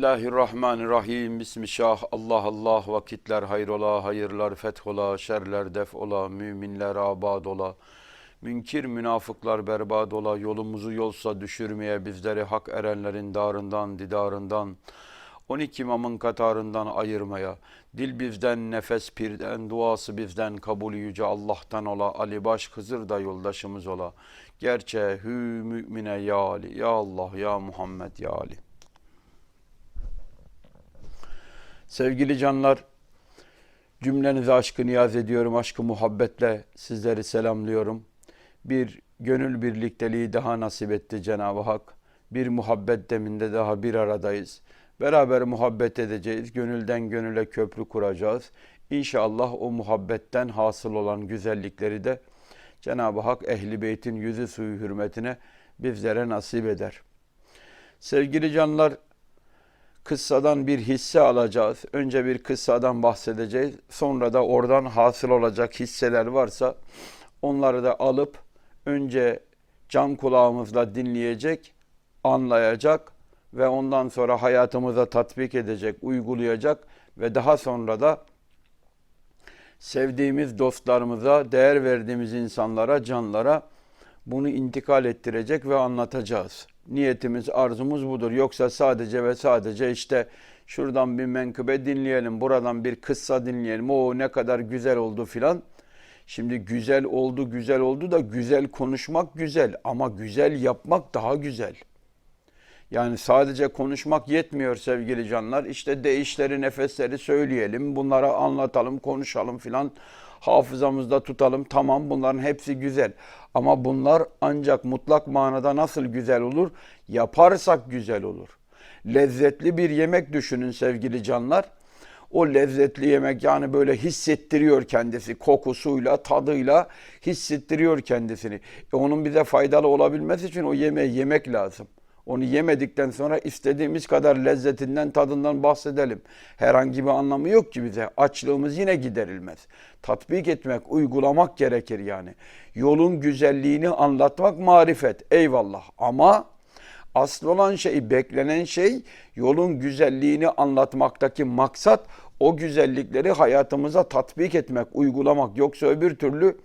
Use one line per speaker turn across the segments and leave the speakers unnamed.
Bismillahirrahmanirrahim. Bismillah. Allah Allah vakitler hayrola, hayırlar fethola, şerler def ola, müminler abad ola. Münkir münafıklar berbat ola, yolumuzu yolsa düşürmeye bizleri hak erenlerin darından, didarından, 12 imamın katarından ayırmaya, dil bizden, nefes pirden, duası bizden, kabul yüce Allah'tan ola, Ali Baş Hızır da yoldaşımız ola. Gerçe hü mümine ya Ali, ya Allah, ya Muhammed, ya Ali. Sevgili canlar, cümlenize aşkı niyaz ediyorum, aşkı muhabbetle sizleri selamlıyorum. Bir gönül birlikteliği daha nasip etti Cenab-ı Hak. Bir muhabbet deminde daha bir aradayız. Beraber muhabbet edeceğiz, gönülden gönüle köprü kuracağız. İnşallah o muhabbetten hasıl olan güzellikleri de Cenab-ı Hak ehli beytin yüzü suyu hürmetine bizlere nasip eder. Sevgili canlar, kıssadan bir hisse alacağız. Önce bir kıssadan bahsedeceğiz. Sonra da oradan hasıl olacak hisseler varsa onları da alıp önce can kulağımızla dinleyecek, anlayacak ve ondan sonra hayatımıza tatbik edecek, uygulayacak ve daha sonra da sevdiğimiz dostlarımıza, değer verdiğimiz insanlara, canlara bunu intikal ettirecek ve anlatacağız. Niyetimiz, arzumuz budur. Yoksa sadece ve sadece işte şuradan bir menkıbe dinleyelim, buradan bir kıssa dinleyelim. O ne kadar güzel oldu filan. Şimdi güzel oldu, güzel oldu da güzel konuşmak güzel ama güzel yapmak daha güzel. Yani sadece konuşmak yetmiyor sevgili canlar. İşte değişleri, nefesleri söyleyelim, bunlara anlatalım, konuşalım filan. Hafızamızda tutalım. Tamam bunların hepsi güzel. Ama bunlar ancak mutlak manada nasıl güzel olur? Yaparsak güzel olur. Lezzetli bir yemek düşünün sevgili canlar. O lezzetli yemek yani böyle hissettiriyor kendisi kokusuyla, tadıyla hissettiriyor kendisini. E onun bize faydalı olabilmesi için o yemeği yemek lazım. Onu yemedikten sonra istediğimiz kadar lezzetinden, tadından bahsedelim. Herhangi bir anlamı yok ki bize. Açlığımız yine giderilmez. Tatbik etmek, uygulamak gerekir yani. Yolun güzelliğini anlatmak marifet. Eyvallah. Ama asıl olan şey, beklenen şey yolun güzelliğini anlatmaktaki maksat o güzellikleri hayatımıza tatbik etmek, uygulamak. Yoksa öbür türlü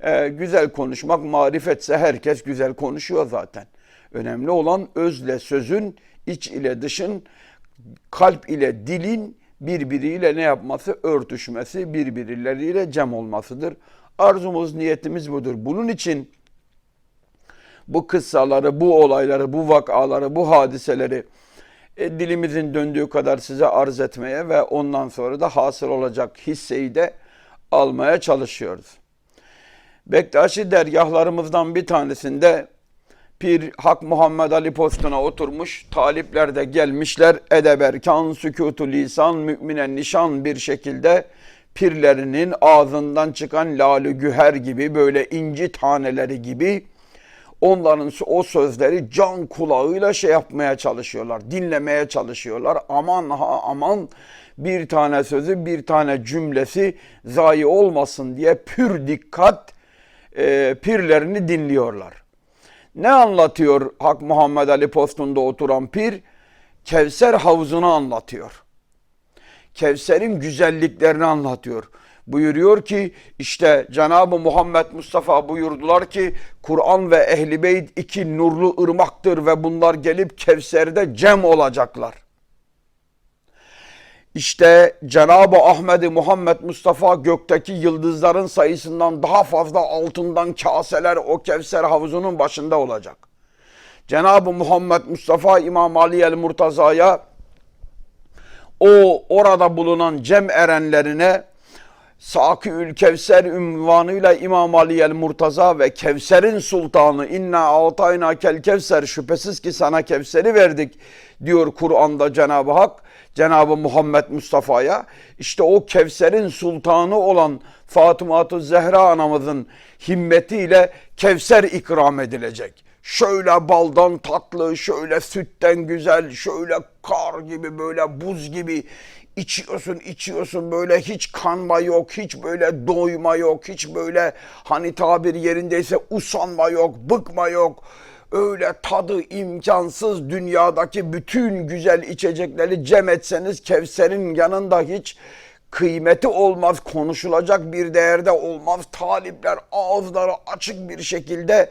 e, güzel konuşmak marifetse herkes güzel konuşuyor zaten. Önemli olan özle sözün, iç ile dışın, kalp ile dilin birbiriyle ne yapması? Örtüşmesi, birbirleriyle cem olmasıdır. Arzumuz, niyetimiz budur. Bunun için bu kıssaları, bu olayları, bu vakaları, bu hadiseleri e, dilimizin döndüğü kadar size arz etmeye ve ondan sonra da hasıl olacak hisseyi de almaya çalışıyoruz. Bektaşi dergahlarımızdan bir tanesinde Pir Hak Muhammed Ali postuna oturmuş, talipler de gelmişler, edeberkan, sükutu lisan, müminen nişan bir şekilde pirlerinin ağzından çıkan lalü güher gibi böyle inci taneleri gibi onların o sözleri can kulağıyla şey yapmaya çalışıyorlar, dinlemeye çalışıyorlar. Aman ha aman bir tane sözü, bir tane cümlesi zayi olmasın diye pür dikkat e, pirlerini dinliyorlar. Ne anlatıyor Hak Muhammed Ali postunda oturan pir? Kevser havuzunu anlatıyor. Kevser'in güzelliklerini anlatıyor. Buyuruyor ki işte Cenab-ı Muhammed Mustafa buyurdular ki Kur'an ve Ehli Beyt iki nurlu ırmaktır ve bunlar gelip Kevser'de cem olacaklar. İşte Cenab-ı Ahmet Muhammed Mustafa gökteki yıldızların sayısından daha fazla altından kaseler o Kevser havuzunun başında olacak. Cenab-ı Muhammed Mustafa İmam Ali el Murtaza'ya o orada bulunan cem erenlerine Saki-ül Kevser ünvanıyla İmam Ali el Murtaza ve Kevser'in sultanı inna altayna kel Kevser şüphesiz ki sana Kevser'i verdik diyor Kur'an'da Cenab-ı Hak Cenab-ı Muhammed Mustafa'ya işte o Kevser'in sultanı olan Fatıma Zehra anamızın himmetiyle Kevser ikram edilecek. Şöyle baldan tatlı, şöyle sütten güzel, şöyle kar gibi böyle buz gibi içiyorsun içiyorsun böyle hiç kanma yok, hiç böyle doyma yok, hiç böyle hani tabir yerindeyse usanma yok, bıkma yok. Öyle tadı imkansız dünyadaki bütün güzel içecekleri cem etseniz Kevser'in yanında hiç kıymeti olmaz, konuşulacak bir değerde olmaz. Talipler ağızları açık bir şekilde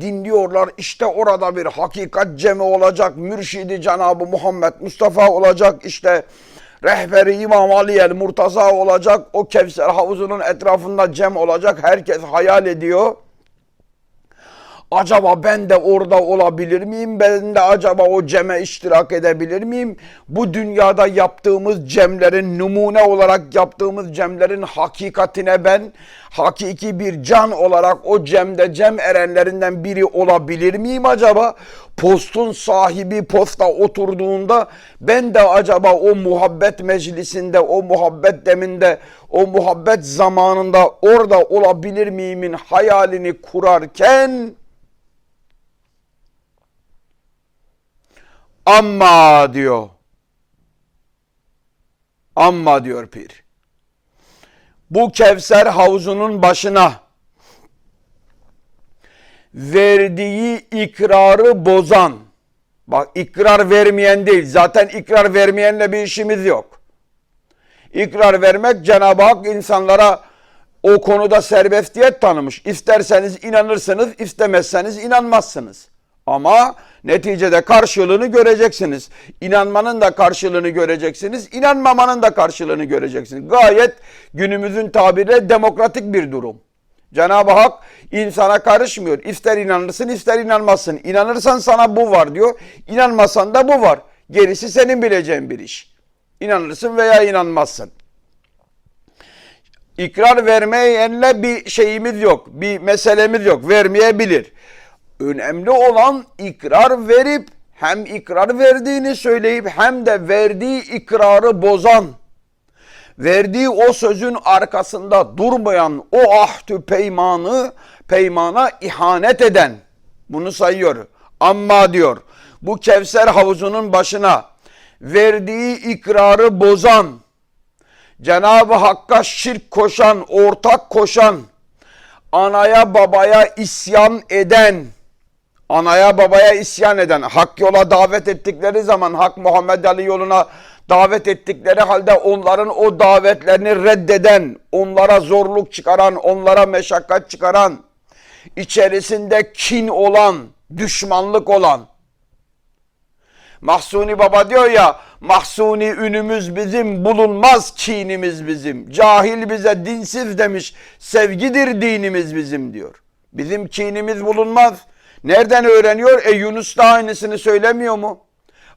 dinliyorlar. İşte orada bir hakikat cemi olacak. Mürşidi Cenab-ı Muhammed Mustafa olacak. İşte rehberi İmam Ali el Murtaza olacak. O Kevser havuzunun etrafında cem olacak. Herkes hayal ediyor. Acaba ben de orada olabilir miyim? Ben de acaba o ceme iştirak edebilir miyim? Bu dünyada yaptığımız cemlerin, numune olarak yaptığımız cemlerin hakikatine ben hakiki bir can olarak o cemde cem erenlerinden biri olabilir miyim acaba? Postun sahibi posta oturduğunda ben de acaba o muhabbet meclisinde, o muhabbet deminde, o muhabbet zamanında orada olabilir miyimin hayalini kurarken Amma diyor. Amma diyor pir. Bu Kevser havuzunun başına verdiği ikrarı bozan, bak ikrar vermeyen değil, zaten ikrar vermeyenle bir işimiz yok. İkrar vermek Cenab-ı Hak insanlara o konuda serbestiyet tanımış. İsterseniz inanırsınız, istemezseniz inanmazsınız. Ama neticede karşılığını göreceksiniz. İnanmanın da karşılığını göreceksiniz. inanmamanın da karşılığını göreceksiniz. Gayet günümüzün tabiriyle demokratik bir durum. Cenab-ı Hak insana karışmıyor. İster inanırsın ister inanmazsın. İnanırsan sana bu var diyor. İnanmasan da bu var. Gerisi senin bileceğin bir iş. İnanırsın veya inanmazsın. İkrar vermeyenle bir şeyimiz yok. Bir meselemiz yok. Vermeyebilir. Önemli olan ikrar verip hem ikrar verdiğini söyleyip hem de verdiği ikrarı bozan, verdiği o sözün arkasında durmayan o ahdü peymanı, peymana ihanet eden, bunu sayıyor. Amma diyor, bu Kevser havuzunun başına verdiği ikrarı bozan, Cenab-ı Hakk'a şirk koşan, ortak koşan, anaya babaya isyan eden, anaya babaya isyan eden, hak yola davet ettikleri zaman, hak Muhammed Ali yoluna davet ettikleri halde onların o davetlerini reddeden, onlara zorluk çıkaran, onlara meşakkat çıkaran, içerisinde kin olan, düşmanlık olan. Mahsuni Baba diyor ya, Mahsuni ünümüz bizim, bulunmaz kinimiz bizim. Cahil bize dinsiz demiş, sevgidir dinimiz bizim diyor. Bizim kinimiz bulunmaz. Nereden öğreniyor? E Yunus da aynısını söylemiyor mu?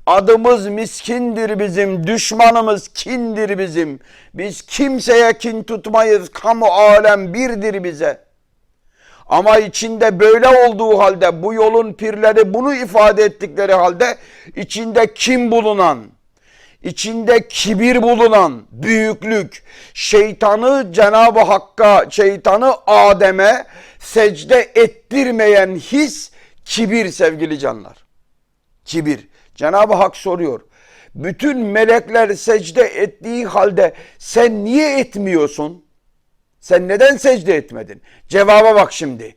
Adımız miskindir bizim, düşmanımız kindir bizim. Biz kimseye kin tutmayız, kamu alem birdir bize. Ama içinde böyle olduğu halde bu yolun pirleri bunu ifade ettikleri halde içinde kim bulunan, içinde kibir bulunan büyüklük, şeytanı Cenab-ı Hakk'a, şeytanı Adem'e secde ettirmeyen his kibir sevgili canlar. Kibir. Cenab-ı Hak soruyor. Bütün melekler secde ettiği halde sen niye etmiyorsun? Sen neden secde etmedin? Cevaba bak şimdi.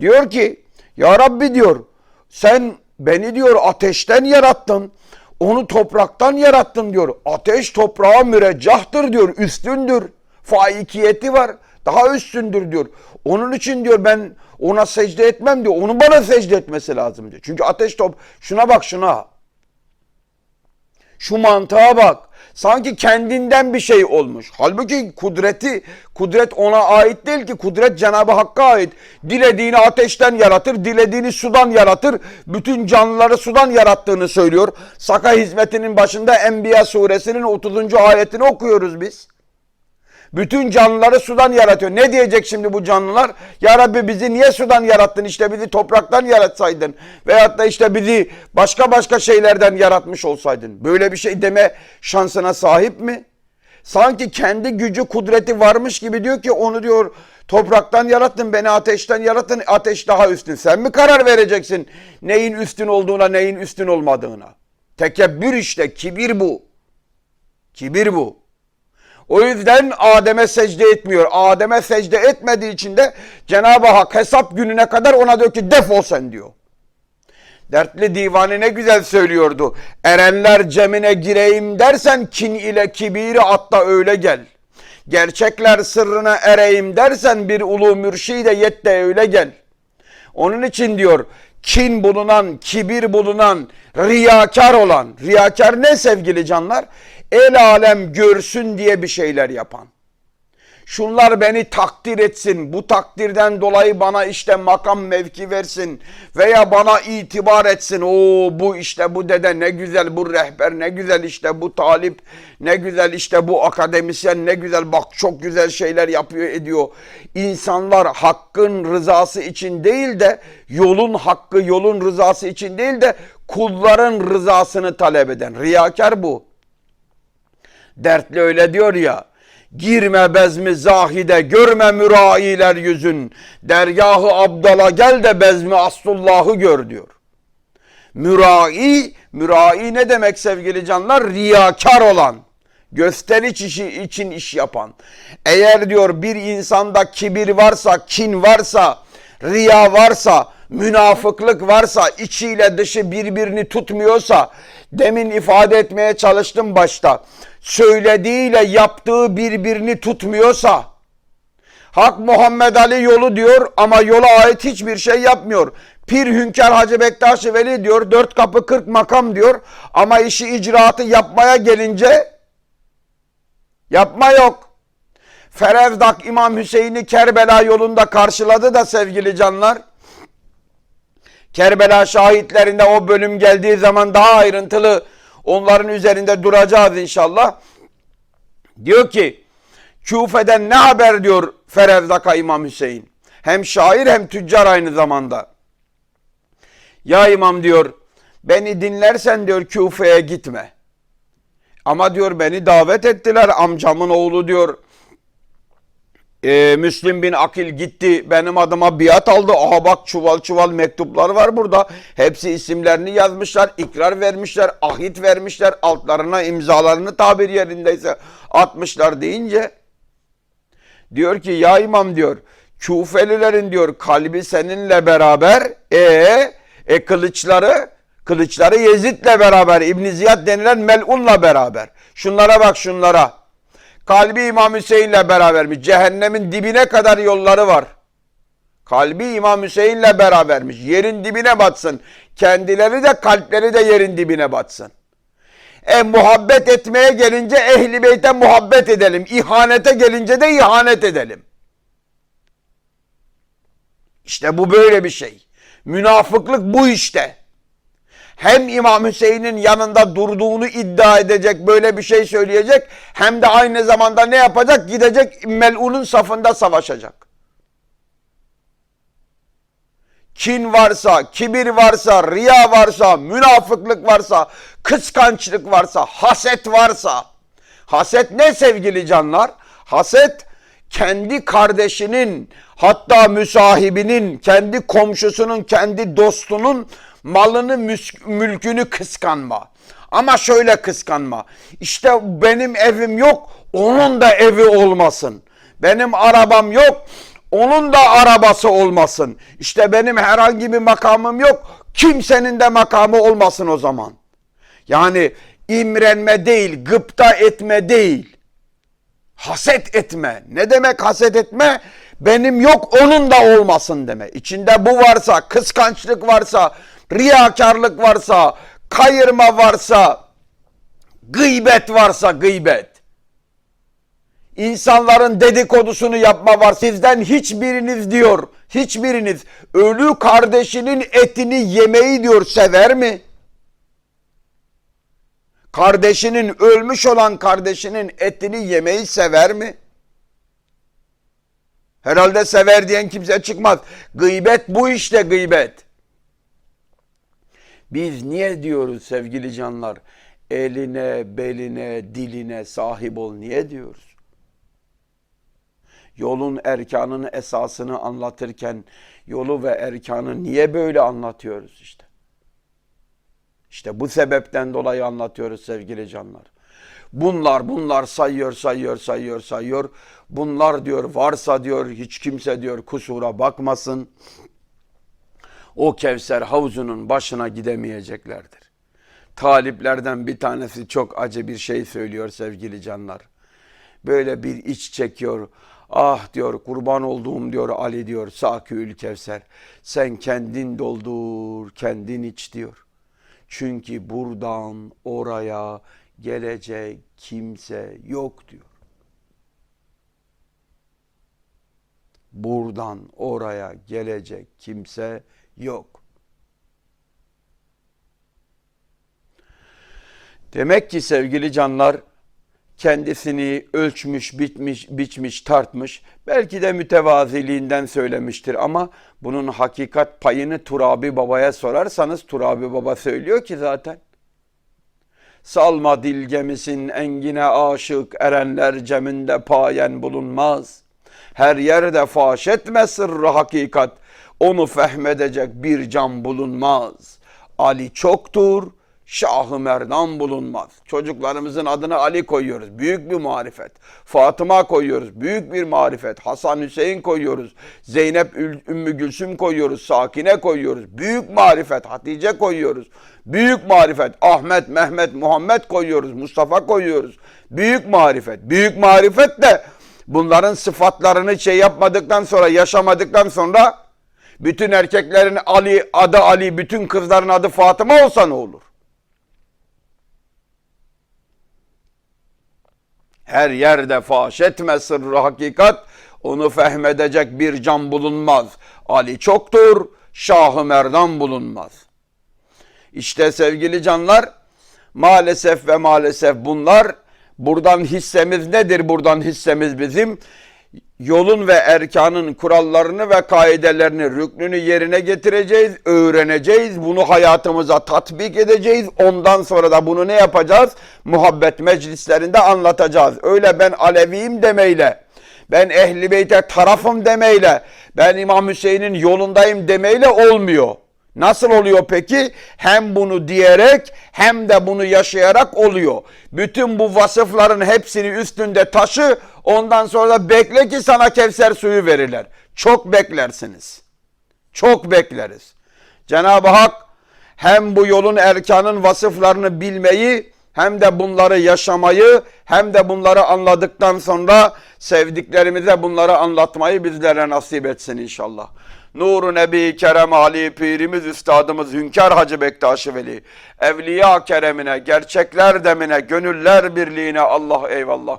Diyor ki ya Rabbi diyor sen beni diyor ateşten yarattın. Onu topraktan yarattın diyor. Ateş toprağa müreccahtır diyor. Üstündür. Faikiyeti var. Daha üstündür diyor. Onun için diyor ben ona secde etmem diyor. Onun bana secde etmesi lazım diyor. Çünkü ateş top şuna bak şuna. Şu mantığa bak. Sanki kendinden bir şey olmuş. Halbuki kudreti, kudret ona ait değil ki. Kudret Cenab-ı Hakk'a ait. Dilediğini ateşten yaratır, dilediğini sudan yaratır. Bütün canlıları sudan yarattığını söylüyor. Saka hizmetinin başında Enbiya suresinin 30. ayetini okuyoruz biz. Bütün canlıları sudan yaratıyor. Ne diyecek şimdi bu canlılar? Ya Rabbi bizi niye sudan yarattın? İşte bizi topraktan yaratsaydın. Veyahut da işte bizi başka başka şeylerden yaratmış olsaydın. Böyle bir şey deme şansına sahip mi? Sanki kendi gücü kudreti varmış gibi diyor ki onu diyor topraktan yarattın beni ateşten yarattın ateş daha üstün. Sen mi karar vereceksin neyin üstün olduğuna neyin üstün olmadığına? Tekebbür işte kibir bu. Kibir bu. O yüzden Adem'e secde etmiyor. Adem'e secde etmediği için de Cenab-ı Hak hesap gününe kadar ona diyor ki defol sen diyor. Dertli divane ne güzel söylüyordu. Erenler cemine gireyim dersen kin ile kibiri atla öyle gel. Gerçekler sırrına ereyim dersen bir ulu mürşide yet de öyle gel. Onun için diyor kin bulunan, kibir bulunan, riyakar olan. Riyakar ne sevgili canlar? El alem görsün diye bir şeyler yapan. Şunlar beni takdir etsin. Bu takdirden dolayı bana işte makam mevki versin. Veya bana itibar etsin. O bu işte bu dede ne güzel bu rehber ne güzel işte bu talip ne güzel işte bu akademisyen ne güzel bak çok güzel şeyler yapıyor ediyor. İnsanlar hakkın rızası için değil de yolun hakkı yolun rızası için değil de kulların rızasını talep eden. Riyakar bu. Dertli öyle diyor ya. Girme bezmi zahide, görme mürailer yüzün. Dergahı abdala gel de bezmi aslullahı gör diyor. Mürai, mürai ne demek sevgili canlar? Riyakar olan, gösteriş işi için iş yapan. Eğer diyor bir insanda kibir varsa, kin varsa, riya varsa, münafıklık varsa, içiyle dışı birbirini tutmuyorsa, demin ifade etmeye çalıştım başta. Söylediğiyle yaptığı birbirini tutmuyorsa, Hak Muhammed Ali yolu diyor ama yola ait hiçbir şey yapmıyor. Pir Hünkar Hacı Bektaş Veli diyor dört kapı kırk makam diyor ama işi icraatı yapmaya gelince yapma yok. Ferevdak İmam Hüseyin'i Kerbela yolunda karşıladı da sevgili canlar. Kerbela şahitlerinde o bölüm geldiği zaman daha ayrıntılı onların üzerinde duracağız inşallah. Diyor ki Küfe'den ne haber diyor Ferevdaka İmam Hüseyin. Hem şair hem tüccar aynı zamanda. Ya imam diyor beni dinlersen diyor Küfe'ye gitme. Ama diyor beni davet ettiler amcamın oğlu diyor. Ee, Müslim bin Akil gitti benim adıma biat aldı. Aha bak çuval çuval mektuplar var burada. Hepsi isimlerini yazmışlar, ikrar vermişler, ahit vermişler. Altlarına imzalarını tabir yerindeyse atmışlar deyince Diyor ki ya imam diyor Küfelilerin diyor kalbi seninle beraber e e kılıçları kılıçları Yezid'le beraber İbn Ziyad denilen melunla beraber. Şunlara bak şunlara. Kalbi İmam Hüseyin'le berabermiş. Cehennemin dibine kadar yolları var. Kalbi İmam Hüseyin'le berabermiş. Yerin dibine batsın. Kendileri de kalpleri de yerin dibine batsın. E muhabbet etmeye gelince ehli beyte muhabbet edelim. İhanete gelince de ihanet edelim. İşte bu böyle bir şey. Münafıklık bu işte. Hem İmam Hüseyin'in yanında durduğunu iddia edecek, böyle bir şey söyleyecek, hem de aynı zamanda ne yapacak? Gidecek melunun safında savaşacak. kin varsa, kibir varsa, riya varsa, münafıklık varsa, kıskançlık varsa, haset varsa. Haset ne sevgili canlar? Haset kendi kardeşinin, hatta müsahibinin, kendi komşusunun, kendi dostunun malını, mülkünü kıskanma. Ama şöyle kıskanma. İşte benim evim yok, onun da evi olmasın. Benim arabam yok, onun da arabası olmasın. İşte benim herhangi bir makamım yok. Kimsenin de makamı olmasın o zaman. Yani imrenme değil, gıpta etme değil. Haset etme. Ne demek haset etme? Benim yok onun da olmasın deme. İçinde bu varsa, kıskançlık varsa, riyakarlık varsa, kayırma varsa, gıybet varsa gıybet insanların dedikodusunu yapma var. Sizden hiçbiriniz diyor, hiçbiriniz ölü kardeşinin etini yemeyi diyor sever mi? Kardeşinin ölmüş olan kardeşinin etini yemeyi sever mi? Herhalde sever diyen kimse çıkmaz. Gıybet bu işte gıybet. Biz niye diyoruz sevgili canlar? Eline, beline, diline sahip ol niye diyoruz? yolun erkanını esasını anlatırken yolu ve erkanı niye böyle anlatıyoruz işte. İşte bu sebepten dolayı anlatıyoruz sevgili canlar. Bunlar bunlar sayıyor sayıyor sayıyor sayıyor. Bunlar diyor varsa diyor hiç kimse diyor kusura bakmasın. O Kevser havuzunun başına gidemeyeceklerdir. Taliplerden bir tanesi çok acı bir şey söylüyor sevgili canlar. Böyle bir iç çekiyor. Ah diyor kurban olduğum diyor Ali diyor Sakül Kevser. Sen kendin doldur kendin iç diyor. Çünkü buradan oraya gelecek kimse yok diyor. Buradan oraya gelecek kimse yok. Demek ki sevgili canlar kendisini ölçmüş, bitmiş, biçmiş, tartmış. Belki de mütevaziliğinden söylemiştir ama bunun hakikat payını Turabi Baba'ya sorarsanız Turabi Baba söylüyor ki zaten. Salma dil gemisin engine aşık erenler ceminde payen bulunmaz. Her yerde faş etme sırrı hakikat onu fehmedecek bir can bulunmaz. Ali çoktur, Şahı Merdan bulunmaz. Çocuklarımızın adını Ali koyuyoruz. Büyük bir marifet. Fatıma koyuyoruz. Büyük bir marifet. Hasan Hüseyin koyuyoruz. Zeynep Ümmü Gülsüm koyuyoruz. Sakine koyuyoruz. Büyük marifet. Hatice koyuyoruz. Büyük marifet. Ahmet, Mehmet, Muhammed koyuyoruz. Mustafa koyuyoruz. Büyük marifet. Büyük marifet de bunların sıfatlarını şey yapmadıktan sonra, yaşamadıktan sonra bütün erkeklerin Ali, adı Ali, bütün kızların adı Fatıma olsa ne olur? Her yerde faş etme sırrı hakikat, onu fehmedecek bir can bulunmaz. Ali çoktur, Şahı Merdan bulunmaz. İşte sevgili canlar, maalesef ve maalesef bunlar, buradan hissemiz nedir buradan hissemiz bizim? Yolun ve erkanın kurallarını ve kaidelerini, rüknünü yerine getireceğiz, öğreneceğiz, bunu hayatımıza tatbik edeceğiz. Ondan sonra da bunu ne yapacağız? Muhabbet meclislerinde anlatacağız. Öyle ben Aleviyim demeyle, ben Ehli Beyt'e tarafım demeyle, ben İmam Hüseyin'in yolundayım demeyle olmuyor. Nasıl oluyor peki? Hem bunu diyerek hem de bunu yaşayarak oluyor. Bütün bu vasıfların hepsini üstünde taşı ondan sonra bekle ki sana Kevser suyu verirler. Çok beklersiniz. Çok bekleriz. Cenab-ı Hak hem bu yolun erkanın vasıflarını bilmeyi hem de bunları yaşamayı hem de bunları anladıktan sonra sevdiklerimize bunları anlatmayı bizlere nasip etsin inşallah. Nuru Nebi Kerem Ali Pirimiz Üstadımız Hünkar Hacı Bektaşi Veli Evliya Keremine, gerçekler demine, gönüller birliğine Allah eyvallah.